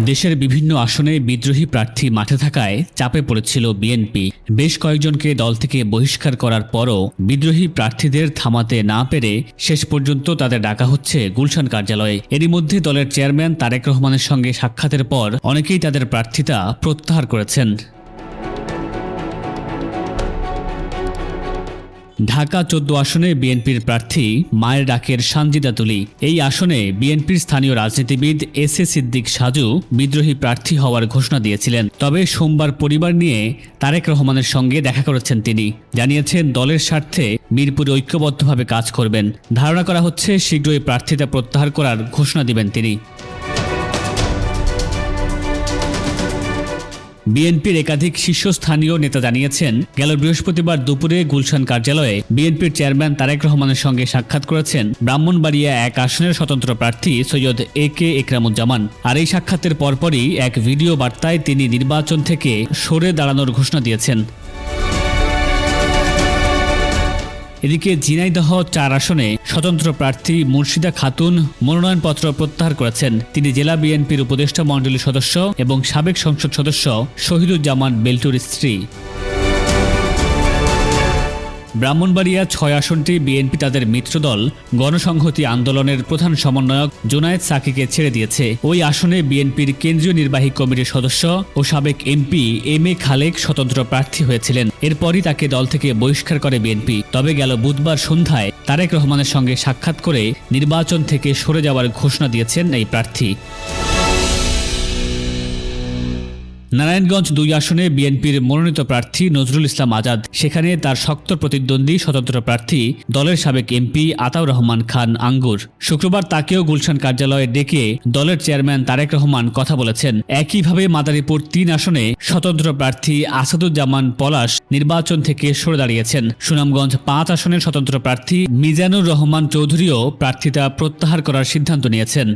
দেশের বিভিন্ন আসনে বিদ্রোহী প্রার্থী মাঠে থাকায় চাপে পড়েছিল বিএনপি। বেশ কয়েকজনকে দল থেকে বহিষ্কার করার পরও বিদ্রোহী প্রার্থীদের থামাতে না পেরে শেষ পর্যন্ত তাদের ডাকা হচ্ছে গুলশান কার্যালয়ে। এরই মধ্যে দলের চেয়ারম্যান তারেক রহমানের সঙ্গে সাক্ষাতের পর অনেকেই তাদের প্রার্থিতা প্রত্যাহার করেছেন। ঢাকা চোদ্দ আসনে বিএনপির প্রার্থী মায়ের ডাকের সানজিদা তুলি। এই আসনে বিএনপির স্থানীয় রাজনীতিবিদ এস এ সিদ্দিক সাজু বিদ্রোহী প্রার্থী হওয়ার ঘোষণা দিয়েছিলেন। তবে সোমবার পরিবার নিয়ে তারেক রহমানের সঙ্গে দেখা করেছেন তিনি। জানিয়েছেন, দলের স্বার্থে মিরপুরে ঐক্যবদ্ধভাবে কাজ করবেন। ধারণা করা হচ্ছে, শীঘ্রই প্রার্থিতা প্রত্যাহার করার ঘোষণা দিবেন তিনি। বিএনপির একাধিক শীর্ষস্থানীয় নেতা জানিয়েছেন, গেল বৃহস্পতিবার দুপুরে গুলশান কার্যালয়ে বিএনপির চেয়ারম্যান তারেক রহমানের সঙ্গে সাক্ষাৎ করেছেন ব্রাহ্মণবাড়িয়া এক আসনের স্বতন্ত্র প্রার্থী সৈয়দ এ কে একরামুজ্জামান। আর এই সাক্ষাতের পরপরই এক ভিডিও বার্তায় তিনি নির্বাচন থেকে সরে দাঁড়ানোর ঘোষণা দিয়েছেন। এদিকে ঝিনাইদহ চার আসনে স্বতন্ত্র প্রার্থী মুর্শিদা খাতুন মনোনয়নপত্র প্রত্যাহার করেছেন। তিনি জেলা বিএনপির উপদেষ্টা মণ্ডলীর সদস্য এবং সাবেক সংসদ সদস্য শহীদুজ্জামান বেল্টুর স্ত্রী। ব্রাহ্মণবাড়িয়া ছয় আসনটি বিএনপি তাদের মিত্রদল গণসংহতি আন্দোলনের প্রধান সমন্বয়ক জোনায়েদ সাকিকে ছেড়ে দিয়েছে। ওই আসনে বিএনপির কেন্দ্রীয় নির্বাহী কমিটির সদস্য ও সাবেক এমপি এম এ খালেক স্বতন্ত্র প্রার্থী হয়েছিলেন। এরপরই তাকে দল থেকে বহিষ্কার করে বিএনপি। তবে গেল বুধবার সন্ধ্যায় তারেক রহমানের সঙ্গে সাক্ষাৎ করে নির্বাচন থেকে সরে যাওয়ার ঘোষণা দিয়েছেন এই প্রার্থী। নারায়ণগঞ্জ দুই আসনে বিএনপির মনোনীত প্রার্থী নজরুল ইসলাম আজাদ। সেখানে তার শক্ত প্রতিদ্বন্দ্বী স্বতন্ত্র প্রার্থী দলের সাবেক এমপি আতাউর রহমান খান আঙ্গুর। শুক্রবার তাকেও গুলশান কার্যালয়ে ডেকে দলের চেয়ারম্যান তারেক রহমান কথা বলেছেন। একইভাবে মাদারীপুর তিন আসনে স্বতন্ত্র প্রার্থী আসাদুজ্জামান পলাশ নির্বাচন থেকে সরে দাঁড়িয়েছেন। সুনামগঞ্জ পাঁচ আসনের স্বতন্ত্র প্রার্থী মিজানুর রহমান চৌধুরীও প্রার্থিতা প্রত্যাহার করার সিদ্ধান্ত নিয়েছেন।